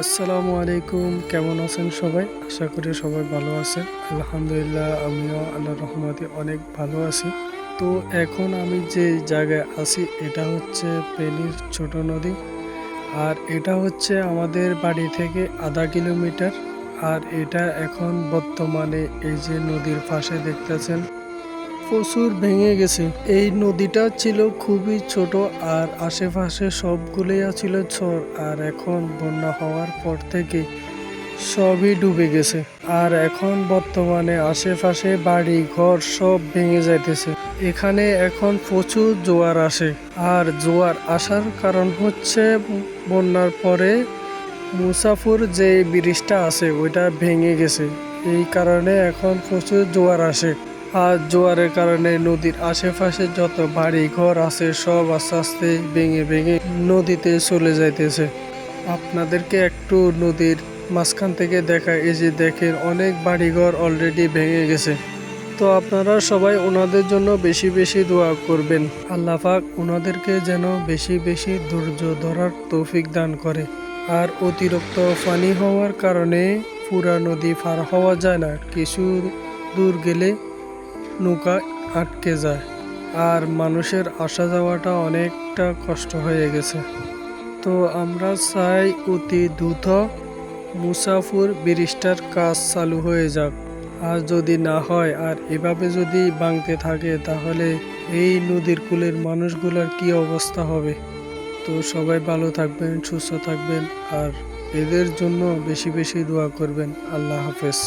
আসসালামু আলাইকুম, কেমন আছেন সবাই? আশা করি সবাই ভালো আছেন। আলহামদুলিল্লাহ, আমিও আল্লাহ রহমতে অনেক ভালো আছি। তো এখন আমি যে জায়গায় আছি, এটা হচ্ছে পেনির ছোট নদী। আর এটা হচ্ছে আমাদের বাড়ি থেকে আধা কিলোমিটার। আর এটা এখন বর্তমানে এই যে নদীর পাশে দেখতেছেন প্রচুর ভেঙে গেছে। এই নদীটা ছিল খুবই ছোট আর আশেপাশে সবগুলোই ছিল ছর আর এখন বন্যা হওয়ার পর থেকে সবই ডুবে গেছে। আর এখন বর্তমানে আশেপাশে বাড়ি, ঘর সব ভেঙে যাইতেছে। এখানে এখন প্রচুর জোয়ার আসে আর জোয়ার আসার কারণ হচ্ছে বন্যার পরে মুসাফুর যে ব্রিজটা আছে, ওইটা ভেঙে গেছে। এই কারণে এখন প্রচুর জোয়ার আসে। আর জোয়ারের কারণে নদীর আশেপাশে যত বাড়ি ঘর আছে, সব আস্তে আস্তে ভেঙে ভেঙে নদীতে চলে যাইতেছে। আপনাদেরকে একটু নদীর মাঝখান থেকে দেখা এই যে দেখেন অনেক বাড়িঘর অলরেডি ভেঙে গেছে। তো আপনারা সবাই ওনাদের জন্য বেশি বেশি দোয়া করবেন। আল্লাহ পাক ওনাদেরকে যেন বেশি বেশি ধৈর্য ধরার তৌফিক দান করে। আর অতিরিক্ত পানি হওয়ার কারণে পুরা নদী পার হওয়া যায় না। কিছু দূর গেলে নৌকা আটকে যায়। আর মানুষের আসা যাওয়াটা অনেকটা কষ্ট হয়ে গেছে। তো আমরা চাই অতি দ্রুত মুসাফুর ব্রিজটার কাজ চালু হয়ে যাক। আর যদি না হয়, আর এভাবে যদি ভাঙতে থাকে, তাহলে এই নদীর কূলের মানুষগুলোর কি অবস্থা হবে? তো সবাই ভালো থাকবেন, সুস্থ থাকবেন, আর এদের জন্য বেশি বেশি দোয়া করবেন। আল্লাহ হাফেজ।